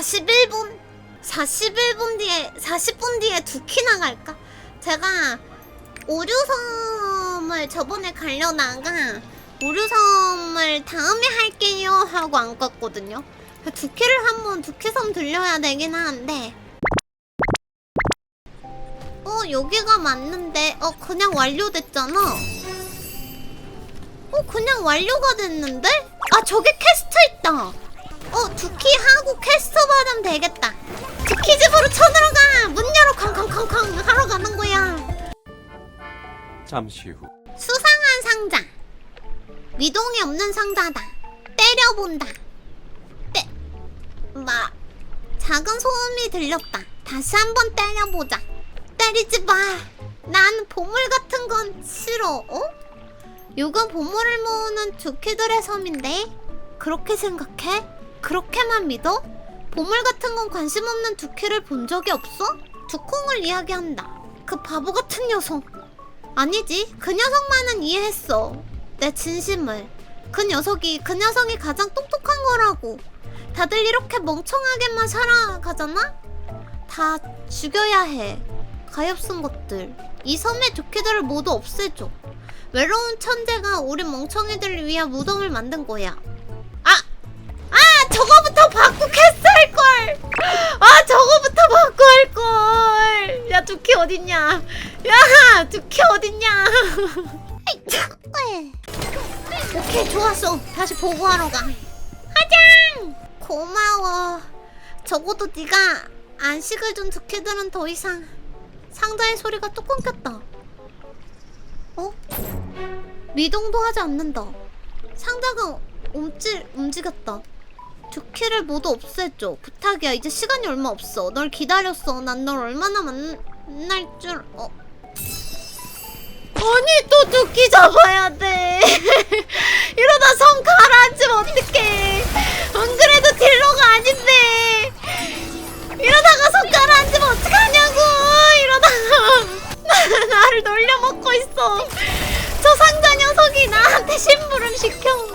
41분 41분 뒤에 40분 뒤에 두 키 나 갈까? 제가 오류섬을 저번에 가려다가 오류섬을 다음에 할게요 하고 안 갔거든요. 두 키를 한번 두 키섬 들려야 되긴 하는데 어 여기가 맞는데 어 그냥 완료됐잖아. 어 그냥 완료가 됐는데? 아 저기 퀘스트 있다. 어, 두키 하고 퀘스트 받으면 되겠다. 두키 집으로 쳐들어가! 문 열어 쾅쾅쾅쾅 하러 가는 거야. 잠시 후 수상한 상자. 미동이 없는 상자다. 때려본다. 때, 마, 작은 소음이 들렸다. 다시 한번 때려보자. 때리지 마. 난 보물 같은 건 싫어. 어? 요건 보물을 모으는 두키들의 섬인데? 그렇게 생각해? 그렇게만 믿어? 보물 같은 건 관심 없는 두키를 본 적이 없어? 두콩을 이야기한다. 그 바보 같은 녀석. 아니지. 그 녀석만은 이해했어. 내 진심을. 그 녀석이, 그 녀석이 가장 똑똑한 거라고. 다들 이렇게 멍청하게만 살아가잖아? 다 죽여야 해. 가엾은 것들. 이 섬의 두키들을 모두 없애줘. 외로운 천재가 우리 멍청이들을 위한 무덤을 만든 거야. 아! 아! 저거부터 받고 캐스트 할걸! 아! 저거부터 받고 할 걸! 야, 두키 어딨냐? 야! 두키 어딨냐? 아이. 오케이, 좋았어. 다시 보고하러 가. 하장! 고마워. 적어도 네가 안식을 준 두키들은 더 이상 상자의 소리가 또 끊겼다. 어? 미동도 하지 않는다. 상자가 움찔 움직였다. 두키를 모두 없애줘. 부탁이야. 이제 시간이 얼마 없어. 널 기다렸어. 난 널 얼마나 만날 줄. 어. 아니 또 두키 잡아야 돼. 이러다 섬 가라앉으면 어떡해. 안 그래도 딜러가 아닌데. 이러다가 손 가라앉으면 어떡하냐고. 이러다가 나를 놀려먹고 있어. 저 상자 녀석이 나한테 심부름 시켜.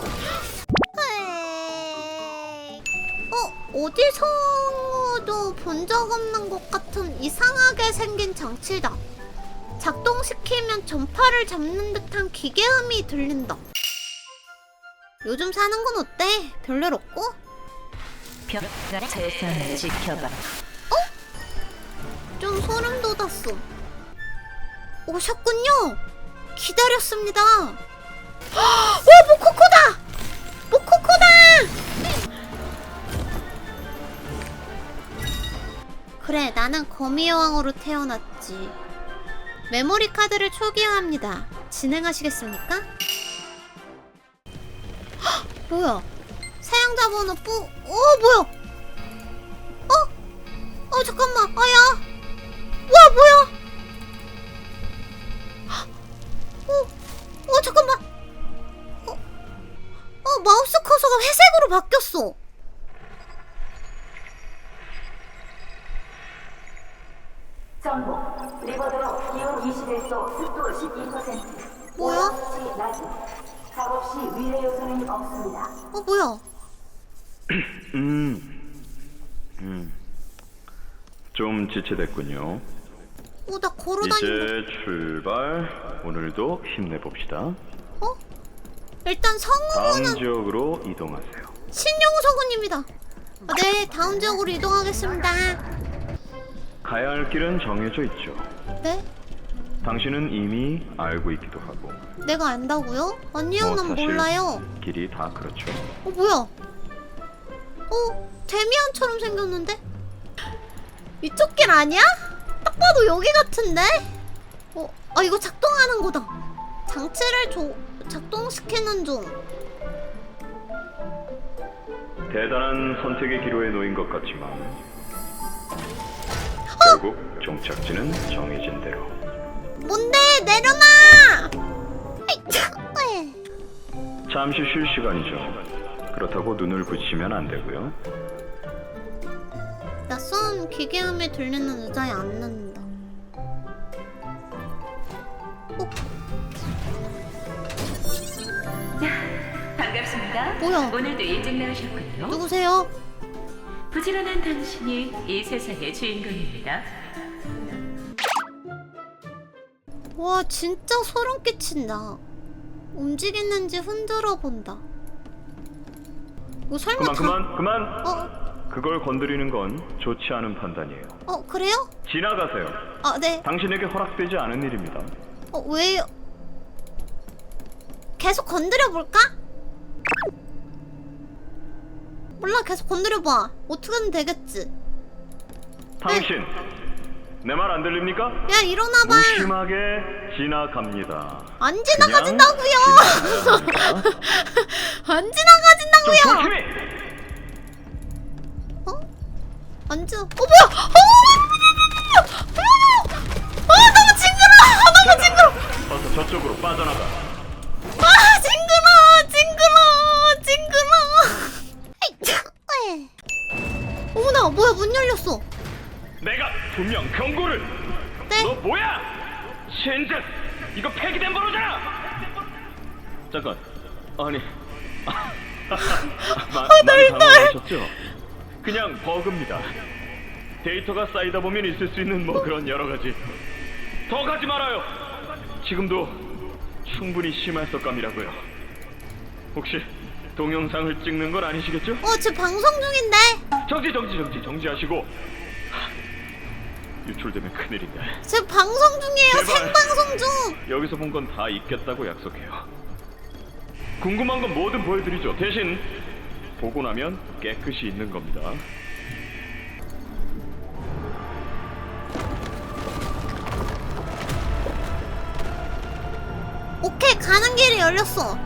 본 적 없는 것 같은 이상하게 생긴 장치다. 작동시키면 전파를 잡는 듯한 기계음이 들린다. 요즘 사는 건 어때? 별일 없고? 벽가 세상을 지켜봐. 좀 소름 돋았어. 오셨군요. 기다렸습니다. 와 모코코다. 모코코다. 그래 나는 거미 여왕으로 태어났지. 메모리 카드를 초기화합니다. 진행하시겠습니까? 헉, 뭐야? 사용자 번호 뿌. 어 뭐야? 어? 어 잠깐만. 아야. 와 뭐야? 어, 어 잠깐만. 어, 어 마우스 커서가 회색으로 바뀌었어. 뭐야? 음, 음, 좀 지체됐군요. 어 나 걸어다닌다. 이제 출발. 오늘도 힘내봅시다. 어? 일단 다음 성우는 지역으로 이동하세요. 신영우 성우님이다. 아, 네 다음 지역으로 이동하겠습니다. 가야 할 길은 정해져 있죠. 네? 당신은 이미 알고 있기도 하고. 내가 안다고요? 아니요 뭐 난 사실 몰라요. 길이 다 그렇죠. 어 뭐야? 어 데미안처럼 생겼는데? 이쪽 길 아니야? 딱 봐도 여기 같은데? 어, 아 이거 작동하는 거다. 장치를 조, 작동시키는 중. 대단한 선택의 기로에 놓인 것 같지만 어? 결국 종착지는 정해진 대로. 뭔데 내려놔! 잠시 쉴 시간이죠. 그렇다고 눈을 붙이면 안 되고요. 낯선 기계음이 들리는 의자에 앉는다. 어, 반갑습니다. 뭐야? 오늘도 일찍 나오셨군요. 누구세요? 부지런한 당신이 이 세상의 주인공입니다. 와 진짜 소름 끼친다. 움직이는지 흔들어 본다. 뭐 설마 그만 다... 그만 그만. 어? 그걸 건드리는 건 좋지 않은 판단이에요. 어 그래요? 지나가세요. 아 네. 당신에게 허락되지 않은 일입니다. 어 왜요? 계속 건드려 볼까? 몰라 계속 건드려 봐. 어떻게든 되겠지. 당신 내 말 안 들립니까? 야 일어나 봐. 무심하게 지나갑니다. 안 지나가진다고요. 지나가야. 안좀 지나가진다고요. 조심히. 어? 안 지나. 어 뭐야? 어! 아 너무 징그러. 아 너무 징그러. 어서 저쪽으로 빠져나가. 아 징그러 징그러 징그러. 어머나 뭐야 문 열렸어 내가 분명 경고를. 네? 너 뭐야? 신즉 이거 폐기된 번호잖아. 잠깐. 아니. 마, 많이 당황하셨죠? 그냥 버그입니다. 데이터가 쌓이다 보면 있을 수 있는 뭐 그런 여러 가지. 더 가지 말아요. 지금도 충분히 심한 속감이라고요. 혹시 동영상을 찍는 건 아니시겠죠? 어 저 방송 중인데 정지 정지 정지 정지하시고 하, 유출되면 큰일인데 저 방송 중이에요. 제발. 생방송 중. 여기서 본 건다 있겠다고 약속해요. 궁금한 건 뭐든 보여드리죠. 대신 보고 나면 깨끗이 있는 겁니다. 오케이 가는 길이 열렸어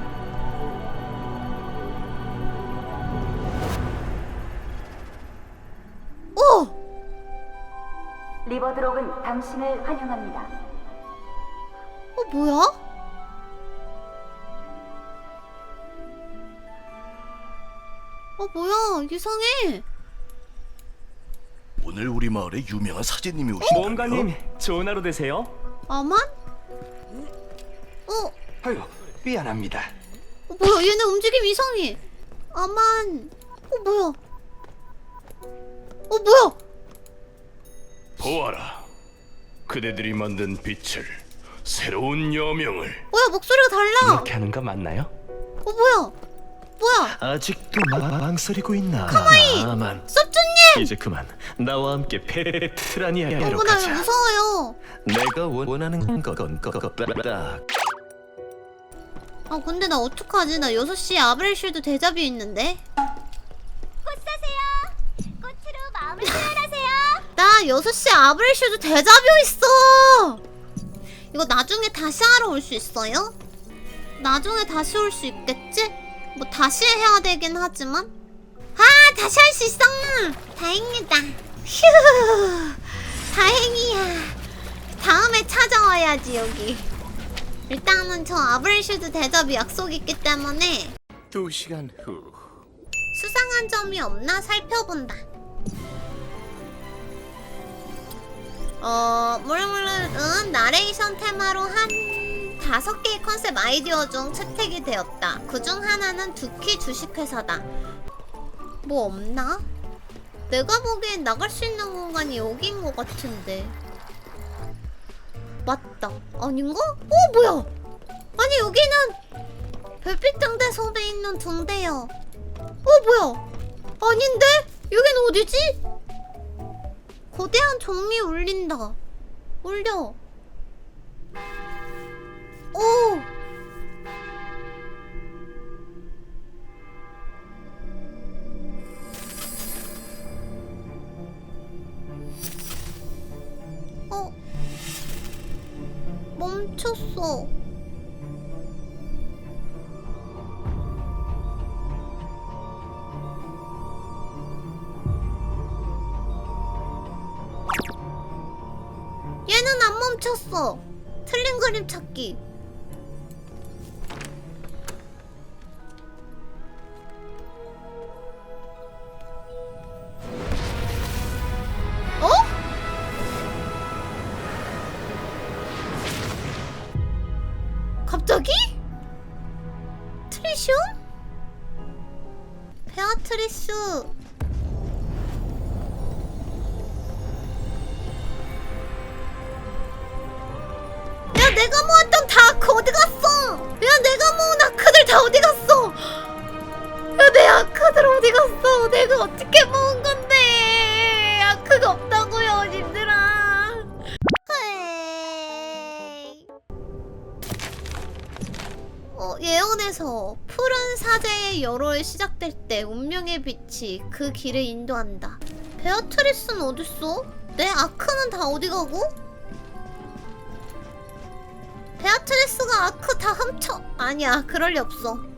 리버드록은 당신을 환영합니다. 어 뭐야? 어 뭐야 이상해 오늘 우리 마을에 유명한 사제님이 오신다. 모험가님 좋은 하루 되세요. 아만? 어 아유 미안합니다. 어, 뭐야 얘네 움직임 이상해 아만 어 뭐야 어 뭐야 보아라. 그대들이 만든 빛을 새로운 여명을 뭐야 목소리가 달라. 이렇게 하는 거 맞나요? 어 뭐야? 뭐야? 아직도 망설이고 있나? 나만 섭주님! 이제 그만. 나와 함께 페트라니아로 어머나 가자. 무서워요. 내가 원하는 건건건딱 아 근데 나 어떡하지? 나 6시에 아브렐슈드 대자뷰 있는데? 꽃 사세요. 꽃으로 마음을 표현하세요 나 6시에 아브렐슈드 대자뷰 있어. 이거 나중에 다시 하러 올 수 있어요? 나중에 다시 올 수 있겠지? 뭐 다시 해야 되긴 하지만. 아 다시 할 수 있어. 다행이다. 휴 다행이야. 다음에 찾아와야지 여기. 일단은 저 아브렐슈드 대접이 약속 있기 때문에 두 시간 후. 수상한 점이 없나 살펴본다. 어, 물물은 나레이션 테마로 한 다섯 개의 컨셉 아이디어 중 채택이 되었다. 그 중 하나는 두키 주식회사다. 뭐 없나? 내가 보기엔 나갈 수 있는 공간이 여기인 것 같은데. 맞다. 아닌가? 어, 뭐야? 아니, 여기는 별빛 등대 섬에 있는 등대야. 어 뭐야? 아닌데? 여긴 어디지? 거대한 종이 울린다. 울려. 오. 어. 멈췄어. 멈췄어. 틀린 그림 찾기. 내가 어떻게 모은 건데? 아, 그거 없다고요, 님들아. 어, 예언에서 푸른 사제의 열월 시작될 때 운명의 빛이 그 길을 인도한다. 베아트리스는 어딨어? 내 아크는 다 어디 가고? 베아트리스가 아크 다 훔쳐. 아니야, 그럴 리 없어.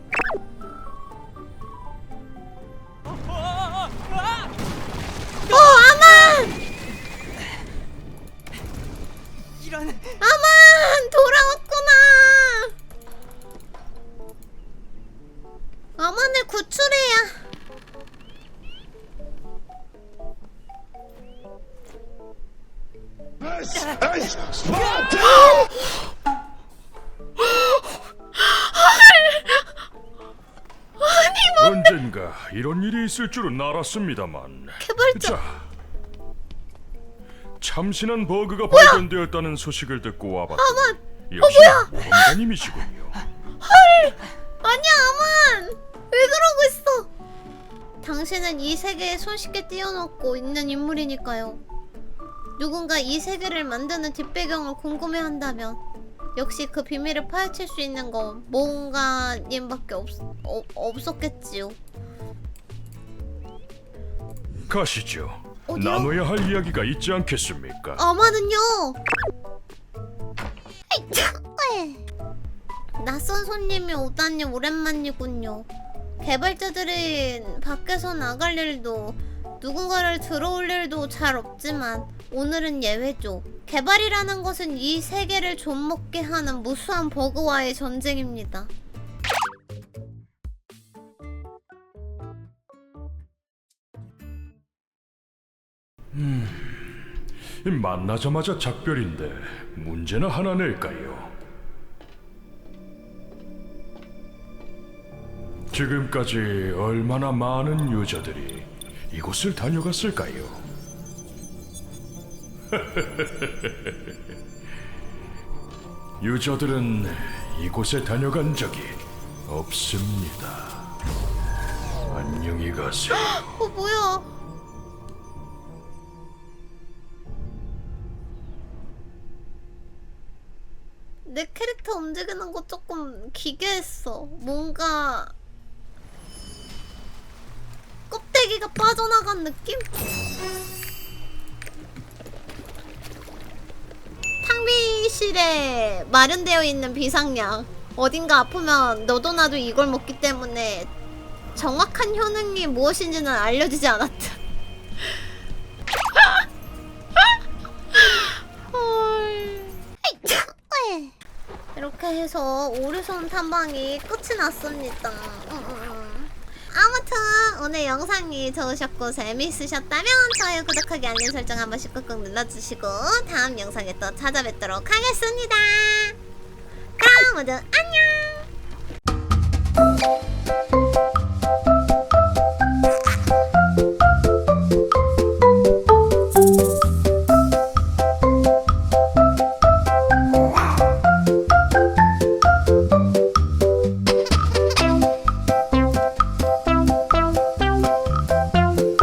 아만을 구출해야. 언젠가 이런 일이 있을 줄은 알았습니다만 개발자. 자 참신한 버그가 발견되었다는 소식을 듣고 와봤다 아만! 역시 원장님이시군요 아니야, 아만! 왜 그러고 있어? 당신은 이 세계에 손쉽게 뛰어넘고 있는 인물이니까요. 누군가 이 세계를 만드는 뒷배경을 궁금해한다면 역시 그 비밀을 파헤칠 수 있는 건 뭔가 님밖에 없, 어, 없었겠지요. 가시죠 어디요? 나눠야 할 이야기가 있지 않겠습니까 아마는요. 왜. 낯선 손님이 오다니 오랜만이군요. 개발자들은 밖에서 나갈 일도 누군가를 들어올 일도 잘 없지만 오늘은 예외죠. 개발이라는 것은 이 세계를 좀먹게 하는 무수한 버그와의 전쟁입니다. 만나자마자 작별인데 문제는 하나 낼까요 지금까지 얼마나 많은 유저들이 이곳을 다녀갔을까요? 유저들은 이곳에 다녀간 적이 없습니다. 안녕히 가세요. 어 뭐야? 내 캐릭터 움직이는 거 조금 기괴했어. 뭔가 껍데기가 빠져나간 느낌? 탕비실에 마련되어 있는 비상약. 어딘가 아프면 너도 나도 이걸 먹기 때문에 정확한 효능이 무엇인지는 알려지지 않았다. 이렇게 해서 오류손 탐방이 끝이 났습니다. 음, 음, 음. 아무튼 오늘 영상이 좋으셨고 재미있으셨다면 좋아요, 구독하기, 알림 설정 한 번씩 꾹꾹 눌러주시고 다음 영상에 또 찾아뵙도록 하겠습니다. 그럼 모두 안녕!